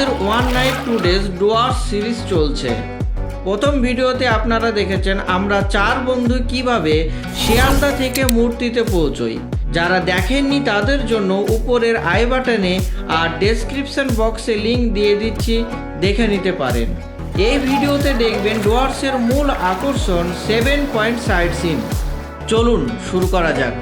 আমাদের one night two days Dooars series চলছে। প্রথম ভিডিওতে আপনারা দেখেছেন আমরা চার বন্ধু কীভাবে শিয়ালদা থেকে মূর্তিতে পৌঁছই। যারা দেখেননি তাদের জন্য উপরের আই বাটনে আর ডেসক্রিপশন বক্সে লিংক দিয়ে দিচ্ছি, দেখে নিতে পারেন। এই ভিডিওতে দেখবেন ডুয়ার্সের মূল আকর্ষণ সেভেন পয়েন্ট সাইড সিন চলুন শুরু করা যাক।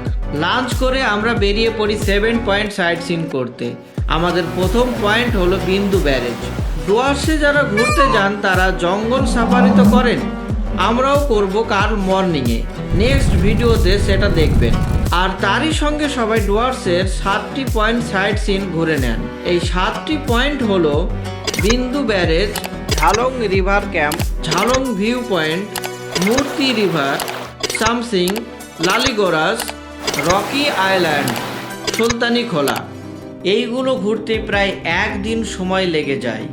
লাঞ্চ করে আমরা বেরিয়ে পড়ি সেভেন পয়েন্ট সাইড সিন করতে। আমাদের প্রথম পয়েন্ট হলো বিন্দু ব্যারেজ। ডুয়ার্সে যারা ঘুরতে যান, তারা জঙ্গল সাফারি তো করেন। আমরাও করব কাল মর্নিংয়ে। নেক্সট ভিডিওতে সেটা দেখবেন। আর তারই সঙ্গে সবাই ডুয়ার্সের সাতটি পয়েন্ট সাইড সিন ঘুরে নেন। এই সাতটি পয়েন্ট হলো Bindu barrage, Jhalong river camp, Jhalong view point, Murti river, Samsing, Laliguras, rocky island, Suntale Khola. এইগুলো ঘুরতে প্রায় একদিন সময় লেগে যায়।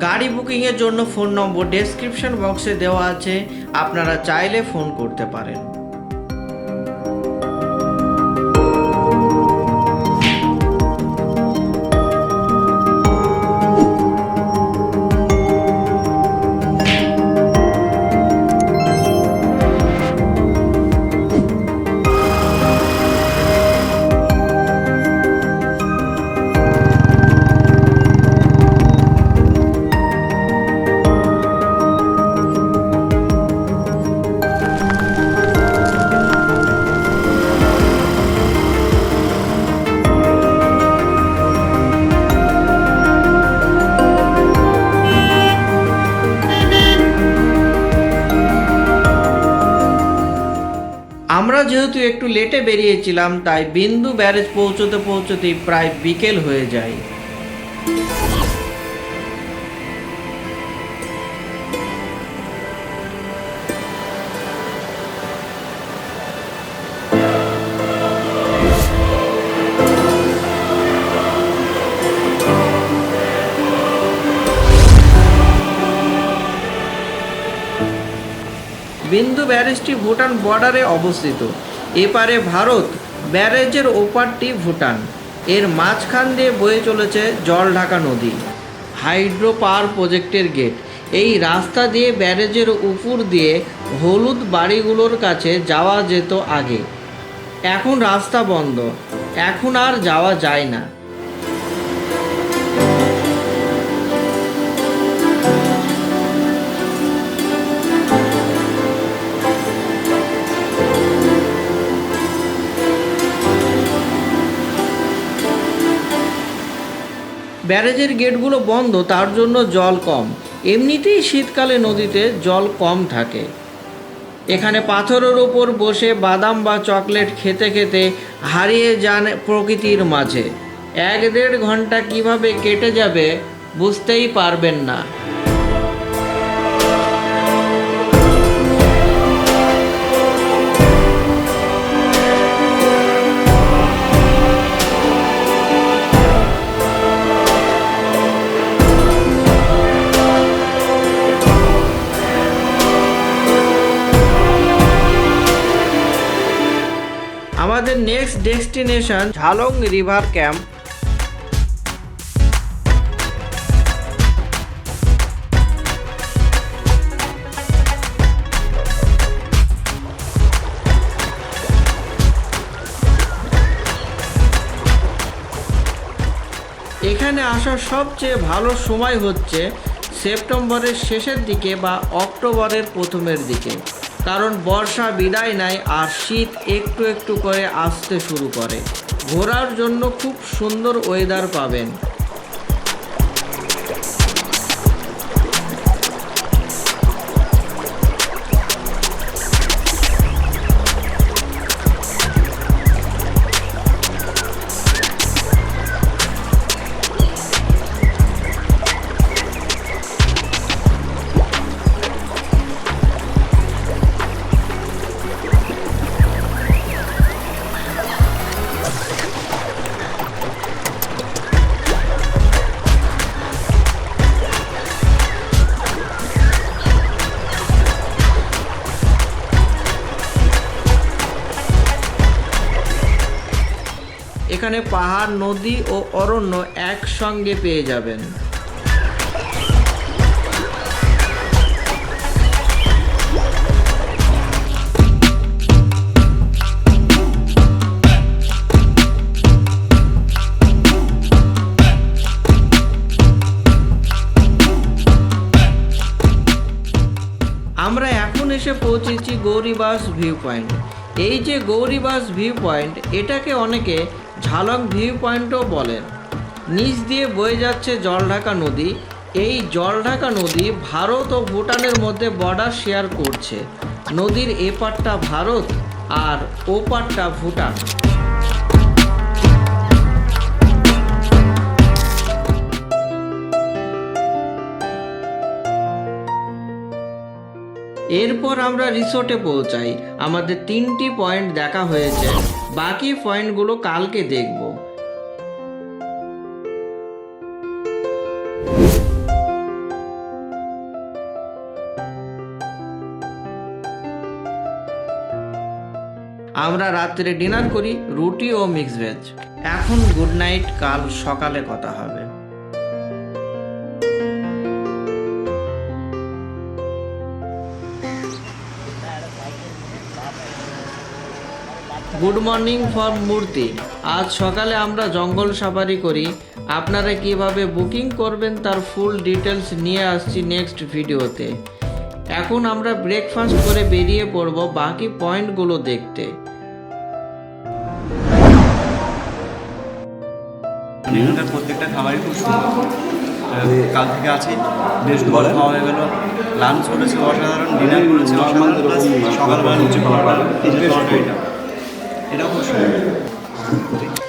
গাড়ি বুকিংয়ের জন্য ফোন নম্বর ডেসক্রিপশন বক্সে দেওয়া আছে। আপনারা চাইলে ফোন করতে পারেন। যেহেতু একটু লেটে বেরিয়েছিলাম তাই বিন্দু ব্যারেজ পৌঁছতে পৌঁছতেই প্রায় বিকেল হয়ে যায়। ব্যারেজটি ভুটান বর্ডারে অবস্থিত। এপারে ভারত ব্যারেজের ওপারটি ভুটান। এর মাঝখান দিয়ে বয়ে চলেছে জলঢাকা নদী। হাইড্রো পাওয়ার প্রজেক্টের গেট। এই রাস্তা দিয়ে ব্যারেজের উপর দিয়ে হলুদ বাড়িগুলোর কাছে যাওয়া যেত আগে। এখন রাস্তা বন্ধ। এখন আর যাওয়া যায় না। ব্যারেজের গেটগুলো বন্ধ, তার জন্য জল কম। এমনিতেই শীতকালে নদীতে জল কম থাকে। এখানে পাথরের ওপর বসে বাদাম বা চকলেট খেতে খেতে হারিয়ে যান প্রকৃতির মাঝে। এক দেড় ঘণ্টা কীভাবে কেটে যাবে বুঝতেই পারবেন না। আমাদের next destination Jhalong river camp এখানে আসার সবচেয়ে ভালো সময় হচ্ছে সেপ্টেম্বরের শেষের দিকে বা অক্টোবরের প্রথমের দিকে। কারণ বর্ষা বিদায় নেয় আর শীত একটু একটু করে আসতে শুরু করে। ঘোরার জন্য খুব সুন্দর ওয়েদার পাবেন। এখানে পাহাড়, নদী ও অরণ্য একসঙ্গে পেয়ে যাবেন। আমরা এখন এসে পৌঁছেছি গৌরীবাস ভিউ পয়েন্ট এই যে গৌরীবাস ভিউ পয়েন্ট এটাকে অনেকে ঝালক ভিউ পয়েন্টও বলেন। নিচ দিয়ে বয়ে যাচ্ছে জলঢাকা নদী। এই জলঢাকা নদী ভারত ও ভুটানের মধ্যে বর্ডার শেয়ার করছে। নদীর এপারটা ভারত আর ওপারটা ভুটান। এরপর আমরা রিসোর্টে পৌঁছাই। আমাদের তিনটি পয়েন্ট দেখা হয়েছে। বাকি পয়েন্টগুলো কালকে দেখব। আমরা রাত্রে ডিনার করি, রুটি ও মিক্স ভেজ এখন গুড নাইট কাল সকালে কথা হবে। গুড মর্নিং ফর মূর্তি। আজ সকালে আমরা জঙ্গল সাফারি করি। আপনারা কীভাবে বুকিং করবেন তার ফুল ডিটেলস নিয়ে আসছি নেক্সট ভিডিওতে। এখন আমরা ব্রেকফাস্ট করে বেরিয়ে পড়ব বাকি পয়েন্টগুলো দেখতে। এখানকার প্রত্যেকটা খাবারই খুব সুন্দর। কাল থেকে আছি। বেশ দুবার খাওয়া হয়ে গেল। লাঞ্চ করেছে অসাধারণ ডিনার করেছে অসাধারণ। সকালবেলা লুচি খাওয়া তরকারিটা এটাও খুব সুন্দর।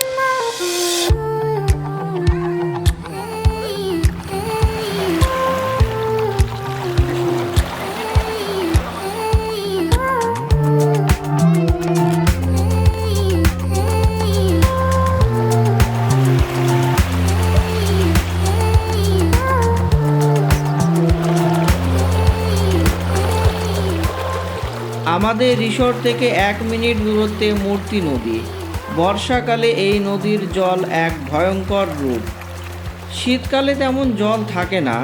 আমাদের রিসোর্ট থেকে এক মিনিট দূরত্বে মূর্তি নদী। বর্ষাকালে এই নদীর জল এক ভয়ঙ্কর রূপ। শীতকালে তেমন জল থাকে না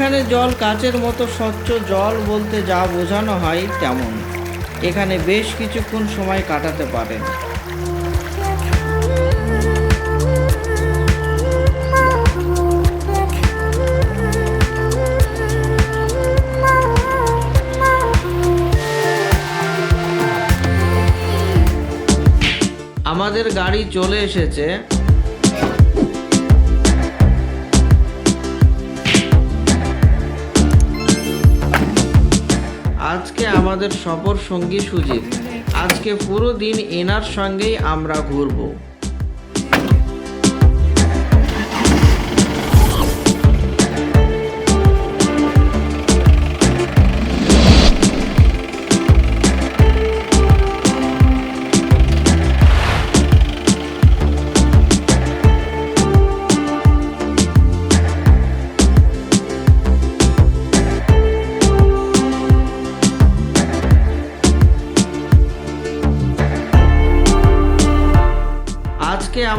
এখানে জল কাচের মতো স্বচ্ছ জল বলতে যা বোঝানো হয় তেমন। এখানে বেশ কিছুক্ষণ সময় কাটাতে পারেন। আমাদের গাড়ি চলে এসেছে। আজকে আমাদের সফর সঙ্গী সুজিত। আজকে পুরো দিন এনার সঙ্গেই আমরা ঘুরবো।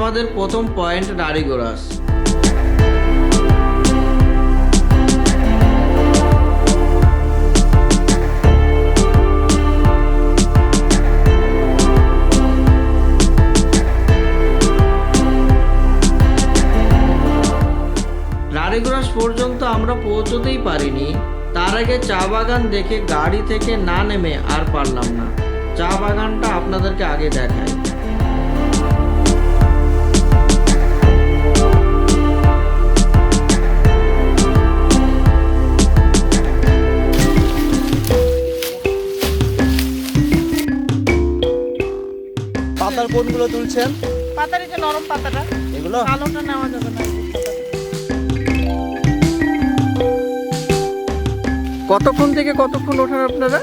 আমাদের প্রথম পয়েন্ট নারীগোরাস। নারীগোরাস পর্যন্ত আমরা পৌঁছতেই পারিনি। তার আগে চা বাগান দেখে গাড়ি থেকে না নেমে আর পারলাম না। চা বাগানটা আপনাদেরকে আগে দেখাই। পাতার কোনগুলো তুলছেন? পাতার এই যে নরম পাতাটা এগুলো? কালোটা নেওয়া যাবে না। কতক্ষণ থেকে কতক্ষণ ওঠান আপনারা?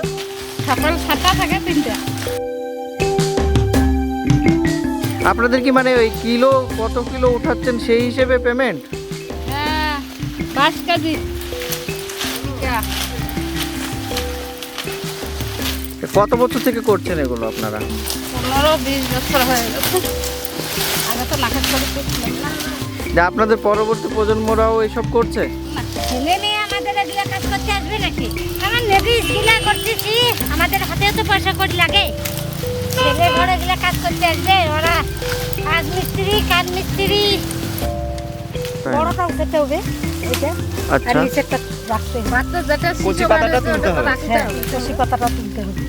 সকাল সাতটা থেকে তিনটা। আপনাদের কি মানে ওই কিলো কত কিলো উঠাচ্ছেন সেই হিসেবে পেমেন্ট হ্যাঁ পাঁচ কেজি। কত বছর থেকে করছেন এগুলো আপনারা? পনেরো বিশ বছর হয়ে আগে তো নাকের করে না। যে আপনাদের পরবর্তী প্রজন্মরাও এসব করছে? ছেলে মেয়ে আমাদের এগুলো কাজ করতে আসবে নাকি? কারণ নেবি স্কিলা করতেছি আমাদের হাতেও তো পয়সা করি লাগে। ছেলে ঘরে এগুলো কাজ করতে আসবে ওরা কাজ মিস্ত্রি কাজ মিস্ত্রি। বড়টা উঠাতে হবে। এটা। আর আচ্ছা নিচেরটা রাখতে হবে। মাত্র যেটা কচি পাতাটা তুলতে হবে। রাখতে হ্যাঁ পাতাটা তুলতে হবে।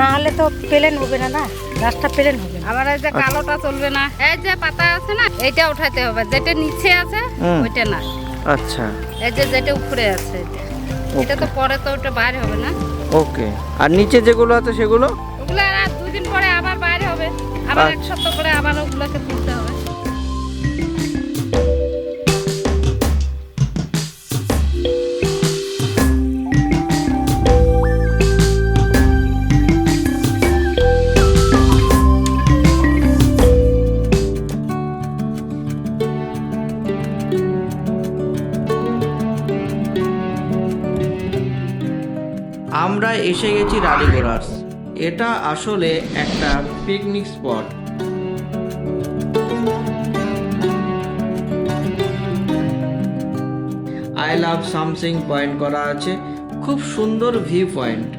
না হলে তো প্লেন হবে না না? গাছটা প্লেন হবে আবার এই যে কালোটা চলবে না এই যে পাতা আছে না এইটা উঠাইতে হবে। যেটা নিচে আছে ওইটা না। আচ্ছা। এই যে যেটা উপরে আছে। এটা তো পরে তো ওটা বাইরে হবে না। ওকে। আর নিচে যেগুলো আছে সেগুলো? ওগুলো আর দুই দিন পরে আবার বাইরে হবে। আবার এক আচ্ছা। সপ্তাহ পরে আবার ওগুলোকে তুলতে হবে। এসে গেছি এটা আসলে একটা picnic spot I love Samsing point করা আছে। খুব সুন্দর ভিউ পয়েন্ট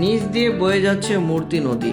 নিচ দিয়ে বয়ে যাচ্ছে মূর্তি নদী।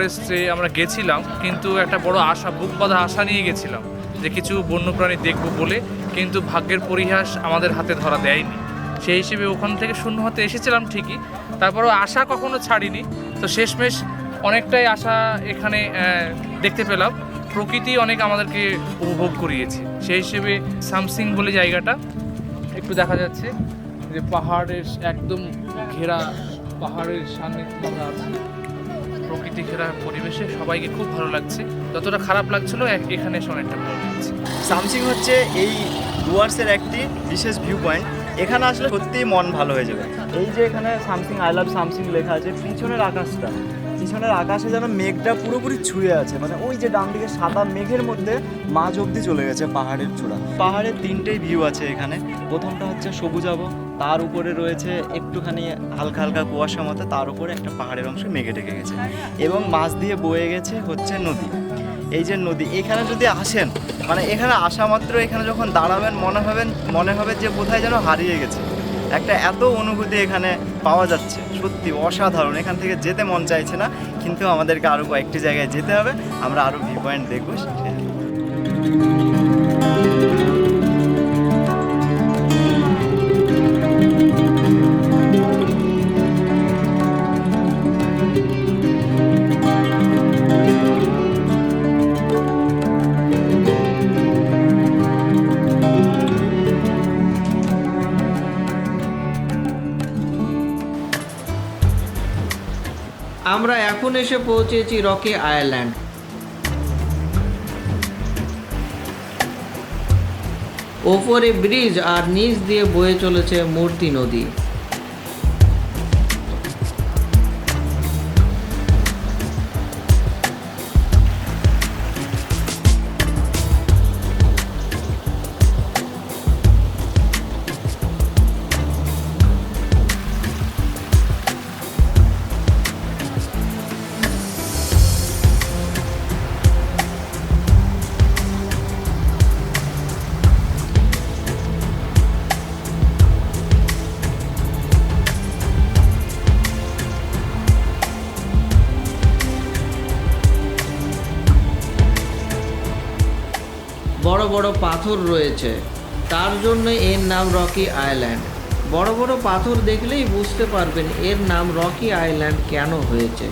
ফরেস্টে আমরা গেছিলাম, কিন্তু একটা বড় আশা, বুক বাঁধা আশা নিয়ে গেছিলাম যে কিছু বন্যপ্রাণী দেখব বলে, কিন্তু ভাগ্যের পরিহাস আমাদের হাতে ধরা দেয়নি। সেই হিসেবে ওখান থেকে শূন্য হাতে এসেছিলাম ঠিকই, তারপরও আশা কখনো ছাড়িনি। তো শেষমেশ অনেকটাই আশা এখানে দেখতে পেলাম। প্রকৃতি অনেক আমাদেরকে উপভোগ করিয়েছে। সেই হিসেবে সামসিং বলে জায়গাটা, একটু দেখা যাচ্ছে যে পাহাড়ের একদম ঘেরা পাহাড়ের সামনে আছি। প্রকৃতি ঘেরা পরিবেশে সবাইকে খুব ভালো লাগছে। যতটা খারাপ লাগছিল এখানে এসে অনেকটা ভালো লাগছে। সামসিং হচ্ছে এই ডুয়ার্সের একটি বিশেষ ভিউ পয়েন্ট এখানে আসলে সত্যিই মন ভালো হয়ে যাবে। এই যে এখানে সামসিং আই লাভ সামসিং লেখা আছে, পিছনের আকাশটা। পিছনের আকাশে যেন মেঘটা পুরোপুরি ছুঁয়ে আছে। মানে ওই যে ডান দিকে সাদা মেঘের মধ্যে মাঝ অবধি চলে গেছে পাহাড়ের চূড়া। পাহাড়ের তিনটেই ভিউ আছে এখানে। প্রথমটা হচ্ছে সবুজাব তার উপরে রয়েছে একটুখানি হালকা হালকা কুয়াশা মতো, তার উপরে একটা পাহাড়ের অংশ মেঘে ঢেকে গেছে। এবং মাছ দিয়ে বয়ে গেছে হচ্ছে নদী। এই যে নদী, এখানে যদি আসেন মানে এখানে আসা মাত্র এখানে যখন দাঁড়াবেন, মনে হবেন, মনে হবে যে কোথায় যেন হারিয়ে গেছে। একটা এত অনুভূতি এখানে পাওয়া যাচ্ছে। সত্যি অসাধারণ। এখান থেকে যেতে মন চাইছে না, কিন্তু আমাদেরকে আরও কয়েকটি জায়গায় যেতে হবে। আমরা আরও ভিউ পয়েন্ট দেখব সেটাই। আমরা এখন এসে পৌঁছেছি রকে আয়ারল্যান্ড। ওপরে ব্রিজ আর নিচ দিয়ে বয়ে চলেছে মূর্তি নদী। বড় পাথর রয়েছে। তার জন্য এর নাম রকি আইল্যান্ড। বড় বড় পাথর দেখলেই বুঝতে পারবেন এর নাম রকি আইল্যান্ড কেন হয়েছে।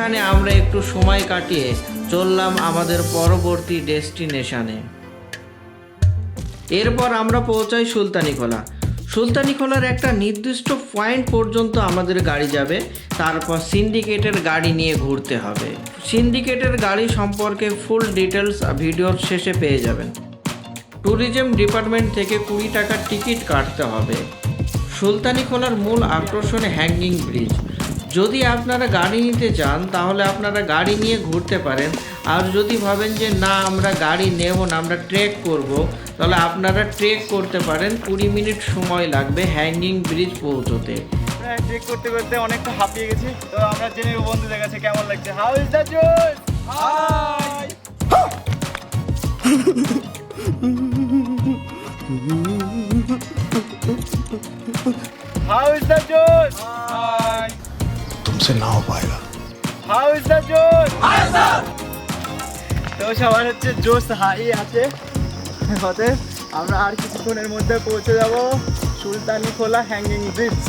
এখানে আমরা একটু সময় কাটিয়ে চললাম আমাদের পরবর্তী ডেস্টিনেশনে। এরপর আমরা পৌঁছাই সুলতানিখোলা সুলতানিখোলার একটা নির্দিষ্ট পয়েন্ট পর্যন্ত আমাদের গাড়ি যাবে, তারপর সিন্ডিকেটের গাড়ি নিয়ে ঘুরতে হবে। সিন্ডিকেটের গাড়ি সম্পর্কে ফুল ডিটেলস ভিডিওর শেষে পেয়ে যাবেন। ট্যুরিজম ডিপার্টমেন্ট থেকে কুড়ি টাকার টিকিট কাটতে হবে। সুলতানিখোলার মূল আকর্ষণ হ্যাঙ্গিং ব্রিজ। যদি আপনারা গাড়ি নিতে চান তাহলে আপনারা গাড়ি নিয়ে ঘুরতে পারেন। আর যদি ভাবেন যে না আমরা গাড়ি নেব না আমরা ট্রেক করব তাহলে আপনারা ট্রেক করতে পারেন। কুড়ি মিনিট সময় লাগবে হ্যাঙ্গিং ব্রিজ পৌঁছতে। ট্রেক করতে করতে অনেকটা হাঁপিয়ে গেছি। তো আমরা জেনে বন্ধুদের কাছে কেমন লাগছে। How is the josh high how is the josh high तुमसे ना हो पाएगा হাউ ইজ দ্য জোস তো সবার হচ্ছে জোস হাই আছে অতএব আমরা আর কিছুক্ষণের মধ্যে পৌঁছে যাব সুলতানি খোলা হ্যাঙ্গিং ব্রিজ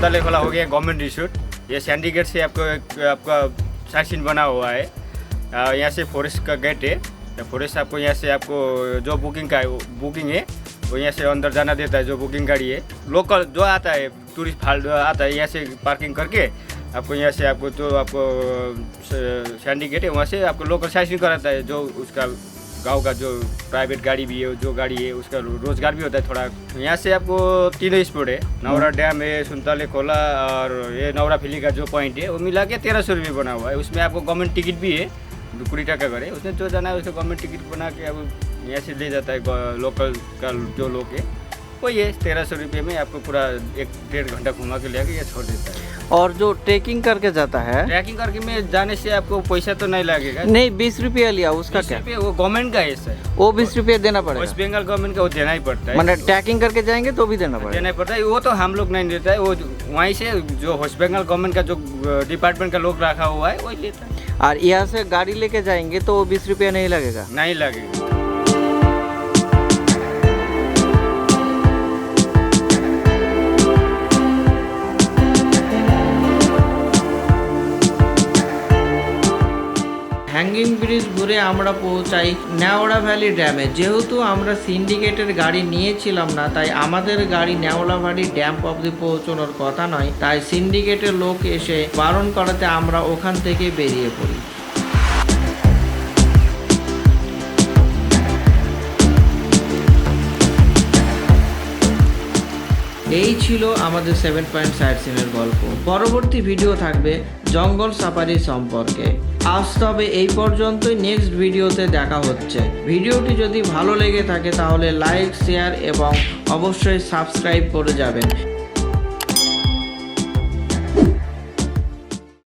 तो खोला हो गया गवर्नमेंट रिसोर्ट ये सैंडीगेट से आपको आपका साइड सीन बना हुआ है। यहाँ से फॉरेस्ट का गेट है। तो फॉरेस्ट आपको यहाँ से आपको जो बुकिंग का है बुकिंग है, वो यहाँ से अंदर जाना देता है जो बुकिंग गाड़ी है। लोकल जो आता है टूरिस्ट फाल आता है, यहाँ से पार्किंग करके आपको यहाँ से आपको जो आपको सैंडी गेट है, वहाँ से आपको लोकल साइड कराता है जो उसका गाँव का जो प्राइवेट गाड़ी भी है जो गाड़ी है उसका रोज़गार भी होता है थोड़ा। यहाँ से आपको तीनों स्पॉट है। नवरा डैम है सुनताले खोला और ये नवरा फिली का जो पॉइंट है वो मिला के तेरह सौ रुपये बना हुआ है। उसमें आपको गवर्नमेंट टिकट भी है कुड़ी टका करे उसमें जो जाना है उसको गवर्नमेंट टिकट बना के अब यहाँ से ले जाता है लोकल का जो लोग है वही है तेरह सौ रुपये में आपको पूरा एक डेढ़ घंटा घुमा के ले आके ये छोड़ देता है। और जो ट्रेकिंग करके जाता है ट्रैकिंग करके में जाने से आपको पैसा तो नहीं लगेगा। नहीं बीस रुपया लिया उसका रुपये वो गवर्नमेंट का है सर। वो बीस रुपया देना पड़ेगा। वेस्ट बंगाल गवर्नमेंट का वो देना ही पड़ता है। मतलब ट्रैकिंग करके जाएँगे तो भी देना पड़ेगा। देना पड़ता है। वो तो हम लोग नहीं देता है। वो वहीं से जो वेस्ट बंगाल गवर्नमेंट का जो डिपार्टमेंट का लोग रखा हुआ है वही लेता है। और यहाँ से गाड़ी लेके जाएँगे तो वो बीस रुपया नहीं लगेगा। नहीं लगेगा। হ্যাঙ্গিং ব্রিজ ঘুরে আমরা পৌঁছাই নেওড়া ভ্যালি ড্যামে যেহেতু আমরা সিন্ডিকেটের গাড়ি নিয়েছিলাম না, তাই আমাদের গাড়ি নেওড়া ভ্যালি ড্যাম অবধি পৌঁছানোর কথা নয়। তাই সিন্ডিকেটের লোক এসে বারণ করাতে আমরা ওখান থেকে বেরিয়ে পড়ি। এই ছিল আমাদের সেভেন পয়েন্ট সাইট সিনের গল্প। পরবর্তী ভিডিও থাকবে জঙ্গল সাফারি সম্পর্কে। আজ তবে এই পর্যন্তই নেক্সট ভিডিওতে দেখা হচ্ছে। ভিডিওটি যদি ভালো লেগে থাকে তাহলে লাইক শেয়ার এবং অবশ্যই সাবস্ক্রাইব করে যাবেন।